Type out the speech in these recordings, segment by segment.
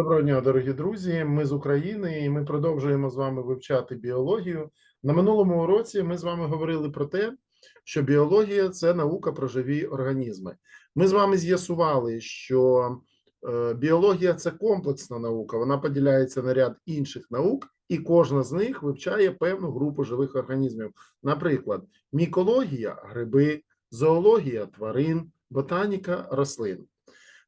Доброго дня, дорогі друзі. Ми з України і ми продовжуємо з вами вивчати біологію. На минулому уроці ми з вами говорили про те, що біологія це наука про живі організми. Ми з вами з'ясували, що е, біологія це комплексна наука, вона поділяється на ряд інших наук, і кожна з них вивчає певну групу живих організмів. Наприклад, мікологія гриби, зоологія тварин, ботаніка рослин.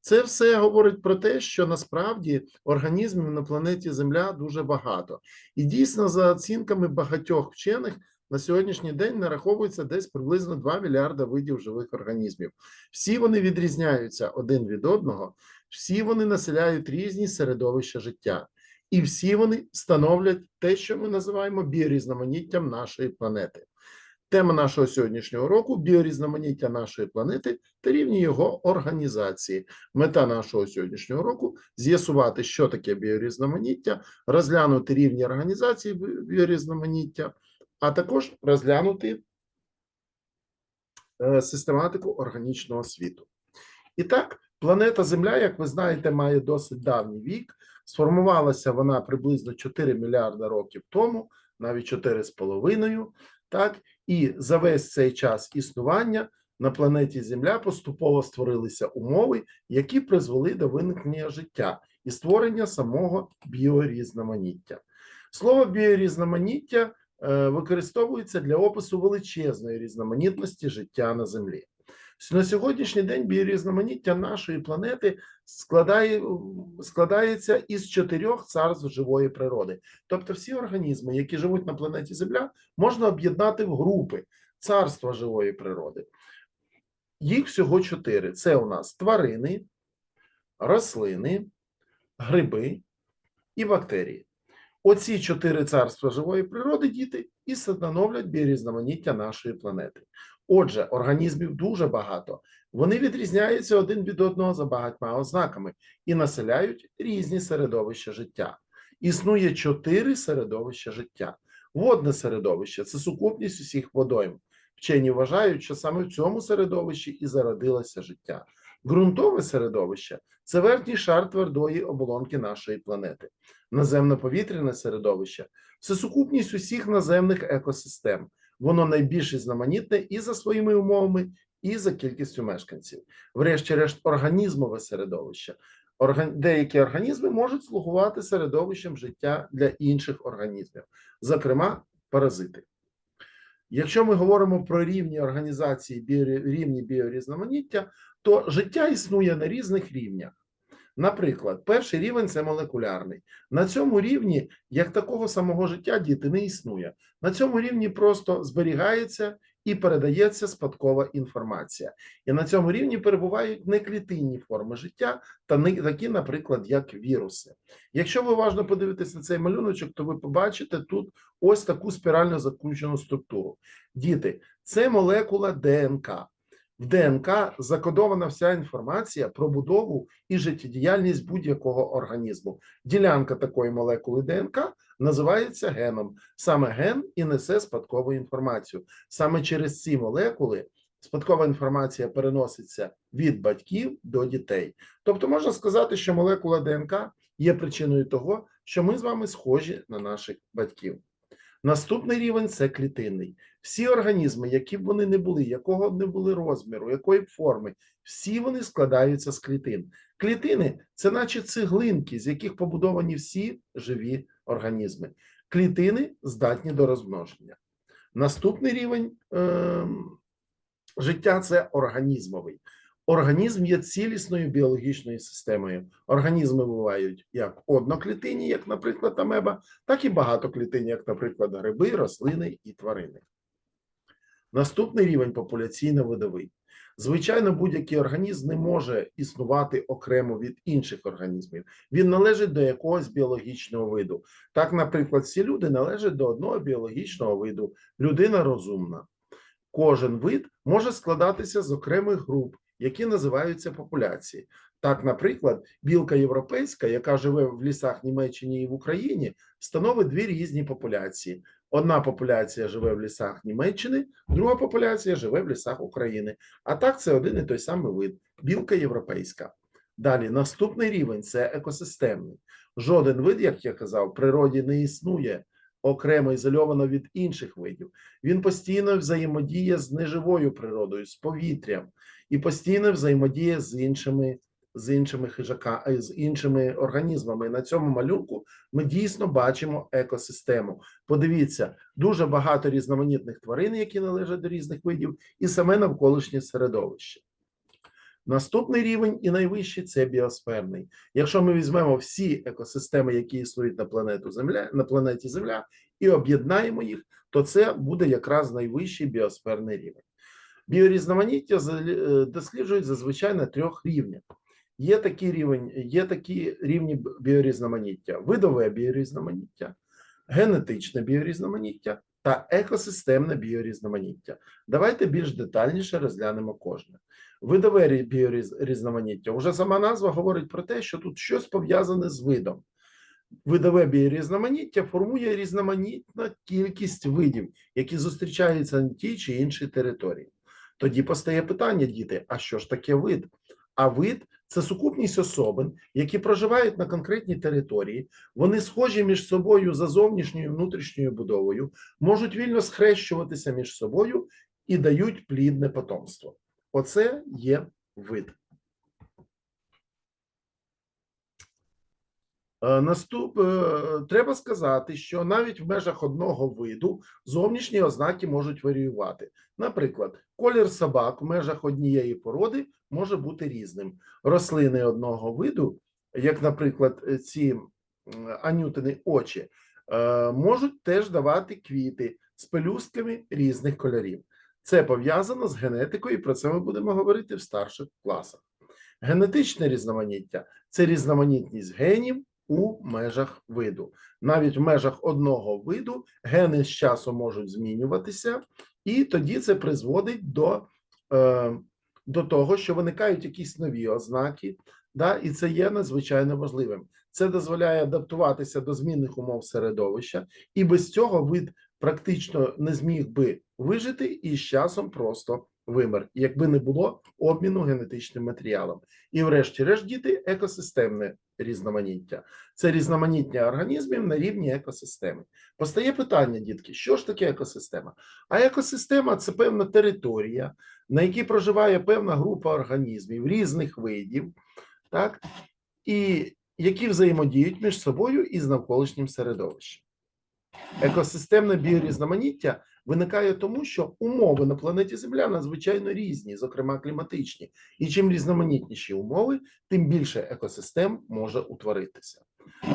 Це все говорить про те, що насправді організмів на планеті Земля дуже багато. І дійсно, за оцінками багатьох вчених, на сьогоднішній день нараховується десь приблизно 2 мільярда видів живих організмів. Всі вони відрізняються один від одного, всі вони населяють різні середовища життя, і всі вони становлять те, що ми називаємо біорізноманіттям нашої планети. Тема нашого сьогоднішнього року біорізноманіття нашої планети та рівні його організації. Мета нашого сьогоднішнього року з'ясувати, що таке біорізноманіття, розглянути рівні організації біорізноманіття, а також розглянути е, систематику органічного світу. І так, планета Земля, як ви знаєте, має досить давній вік. Сформувалася вона приблизно 4 мільярда років тому, навіть 4,5. Так, і за весь цей час існування на планеті Земля поступово створилися умови, які призвели до виникнення життя і створення самого біорізноманіття. Слово біорізноманіття е, використовується для опису величезної різноманітності життя на Землі. На сьогоднішній день біорізноманіття нашої планети складає, складається із чотирьох царств живої природи. Тобто всі організми, які живуть на планеті Земля, можна об'єднати в групи царства живої природи. Їх всього чотири: це у нас тварини, рослини, гриби і бактерії. Оці чотири царства живої природи, діти, і становлять біорізноманіття нашої планети. Отже, організмів дуже багато. Вони відрізняються один від одного за багатьма ознаками і населяють різні середовища життя. Існує чотири середовища життя. Водне середовище це сукупність усіх водойм. Вчені вважають, що саме в цьому середовищі і зародилося життя. Ґрунтове середовище це верхній шар твердої оболонки нашої планети. Наземно-повітряне середовище це сукупність усіх наземних екосистем. Воно найбільш різноманітне і за своїми умовами, і за кількістю мешканців. Врешті-решт, організмове середовище. Деякі організми можуть слугувати середовищем життя для інших організмів, зокрема паразити. Якщо ми говоримо про рівні організації рівні біорізноманіття, то життя існує на різних рівнях. Наприклад, перший рівень це молекулярний. На цьому рівні, як такого самого життя, діти не існує. На цьому рівні просто зберігається і передається спадкова інформація. І на цьому рівні перебувають неклітинні форми життя, та не такі, наприклад, як віруси. Якщо ви уважно подивитесь на цей малюночок, то ви побачите тут ось таку спірально закручену структуру. Діти, це молекула ДНК. В ДНК закодована вся інформація про будову і життєдіяльність будь-якого організму. Ділянка такої молекули ДНК називається геном. Саме ген і несе спадкову інформацію. Саме через ці молекули спадкова інформація переноситься від батьків до дітей. Тобто можна сказати, що молекула ДНК є причиною того, що ми з вами схожі на наших батьків. Наступний рівень це клітинний. Всі організми, які б вони не були, якого б не були розміру, якої б форми, всі вони складаються з клітин. Клітини це наче цеглинки, з яких побудовані всі живі організми. Клітини здатні до розмноження. Наступний рівень ем, життя це організмовий. Організм є цілісною біологічною системою. Організми бувають як одноклітинні, як, наприклад, амеба, так і багатоклітинні, як, наприклад, гриби, рослини і тварини. Наступний рівень популяційно-видовий. Звичайно, будь-який організм не може існувати окремо від інших організмів. Він належить до якогось біологічного виду. Так, наприклад, всі люди належать до одного біологічного виду. Людина розумна. Кожен вид може складатися з окремих груп, які називаються популяції. Так, наприклад, білка європейська, яка живе в лісах Німеччини і в Україні, становить дві різні популяції. Одна популяція живе в лісах Німеччини, друга популяція живе в лісах України. А так це один і той самий вид білка європейська. Далі, наступний рівень це екосистемний. Жоден вид, як я казав, в природі не існує окремо ізольовано від інших видів. Він постійно взаємодіє з неживою природою, з повітрям і постійно взаємодіє з іншими, з іншими хижака, е, з іншими організмами. На цьому малюнку ми дійсно бачимо екосистему. Подивіться, дуже багато різноманітних тварин, які належать до різних видів, і саме навколишнє середовище. Наступний рівень і найвищий це біосферний. Якщо ми візьмемо всі екосистеми, які існують на планету Земля, на планеті Земля, і об'єднаємо їх, то це буде якраз найвищий біосферний рівень. Біорізноманіття е, досліджують зазвичай на трьох рівнях. Є такі рівень, є такі рівні біорізноманіття: видове біорізноманіття, генетичне біорізноманіття та екосистемне біорізноманіття. Давайте більш детальніше розглянемо кожне. Видове біорізноманіття. Уже сама назва говорить про те, що тут щось пов'язане з видом. Видове біорізноманіття формує різноманітна кількість видів, які зустрічаються на тій чи іншій території. Тоді постає питання, діти: а що ж таке вид? А вид це сукупність особин, які проживають на конкретній території. Вони схожі між собою за зовнішньою і внутрішньою будовою, можуть вільно схрещуватися між собою і дають плідне потомство. Оце є вид. Наступ е, треба сказати, що навіть в межах одного виду зовнішні ознаки можуть варіювати. Наприклад, колір собак в межах однієї породи може бути різним. Рослини одного виду, як, наприклад, е, ці анютини очі, е, можуть теж давати квіти з пелюстками різних кольорів. Це пов'язано з генетикою, і про це ми будемо говорити в старших класах. Генетичне різноманіття це різноманітність генів у межах виду. Навіть в межах одного виду гени з часом можуть змінюватися, і тоді це призводить до, е, до того, що виникають якісь нові ознаки, да, і це є надзвичайно важливим. Це дозволяє адаптуватися до змінних умов середовища, і без цього вид практично не зміг би вижити і з часом просто вимер, якби не було обміну генетичним матеріалом. І, врешті-решт, діти, екосистемне різноманіття. Це різноманіття організмів на рівні екосистеми. Постає питання, дітки, що ж таке екосистема? А екосистема це певна територія, на якій проживає певна група організмів різних видів, так? і які взаємодіють між собою і з навколишнім середовищем. Екосистемне біорізноманіття виникає тому, що умови на планеті Земля надзвичайно різні, зокрема кліматичні. І чим різноманітніші умови, тим більше екосистем може утворитися.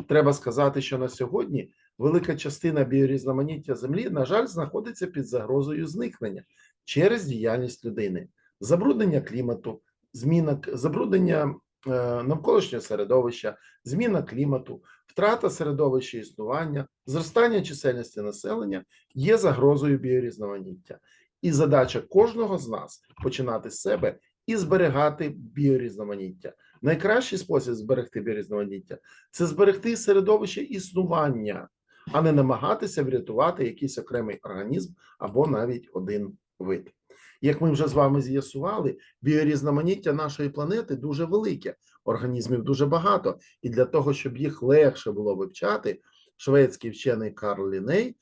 Треба сказати, що на сьогодні велика частина біорізноманіття Землі, на жаль, знаходиться під загрозою зникнення через діяльність людини, забруднення клімату, зміна забруднення навколишнього середовища, зміна клімату, втрата середовища існування, зростання чисельності населення є загрозою біорізноманіття. І задача кожного з нас починати з себе і зберігати біорізноманіття. Найкращий спосіб зберегти біорізноманіття це зберегти середовище існування, а не намагатися врятувати якийсь окремий організм або навіть один вид. Як ми вже з вами з'ясували, біорізноманіття нашої планети дуже велике, організмів дуже багато, і для того, щоб їх легше було вивчати, шведський вчений Карл Ліней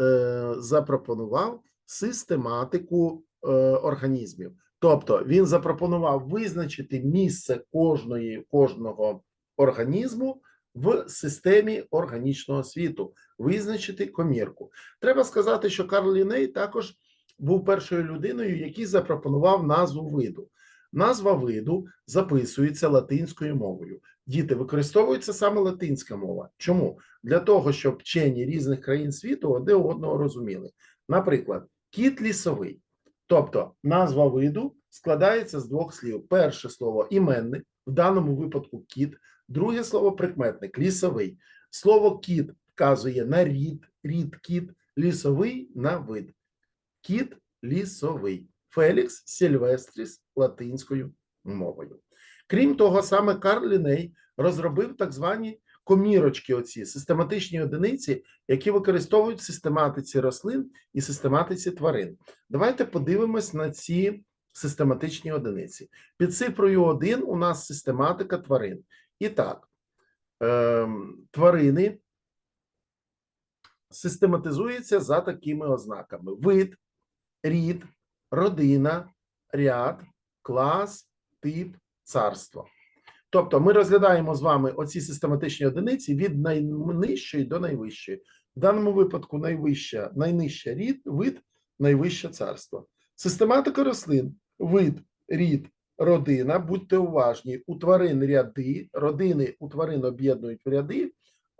е, запропонував систематику е, організмів. Тобто він запропонував визначити місце кожної, кожного організму в системі органічного світу, визначити комірку. Треба сказати, що Карл Ліней також був першою людиною, який запропонував назву виду. Назва виду записується латинською мовою. Діти використовується саме латинська мова. Чому? Для того, щоб вчені різних країн світу одне одного розуміли. Наприклад, кіт лісовий. Тобто назва виду складається з двох слів: перше слово іменник, в даному випадку кіт, друге слово прикметник лісовий. Слово кіт вказує на рід, рід кіт, лісовий на вид. Кіт лісовий. Фелікс Сільвестріс латинською мовою. Крім того, саме Карл Ліней розробив так звані комірочки, оці систематичні одиниці, які використовують в систематиці рослин і систематиці тварин. Давайте подивимось на ці систематичні одиниці. Під цифрою 1 у нас систематика тварин. І так, ем, тварини систематизуються за такими ознаками: вид, рід, родина, ряд, клас, тип, царство. Тобто ми розглядаємо з вами оці систематичні одиниці від найнижчої до найвищої. В даному випадку найвища, найнижча рід, вид, найвище царство. Систематика рослин, вид, рід, родина. Будьте уважні, у тварин ряди, родини у тварин об'єднують в ряди,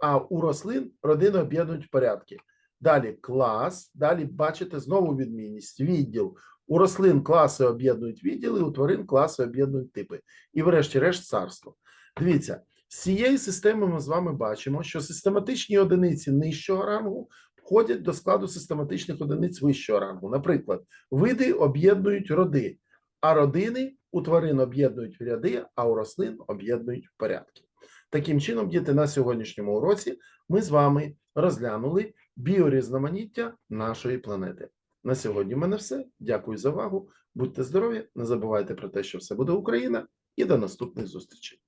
а у рослин родини об'єднують в порядки. Далі клас, далі бачите знову відмінність, відділ. У рослин класи об'єднують відділи, у тварин класи об'єднують типи. І, врешті-решт, царство. Дивіться, з цієї системи ми з вами бачимо, що систематичні одиниці нижчого рангу входять до складу систематичних одиниць вищого рангу. Наприклад, види об'єднують роди, а родини у тварин об'єднують в ряди, а у рослин об'єднують в порядки. Таким чином, діти, на сьогоднішньому уроці ми з вами розглянули біорізноманіття нашої планети. На сьогодні в мене все. Дякую за увагу. Будьте здорові, не забувайте про те, що все буде Україна, і до наступних зустрічей.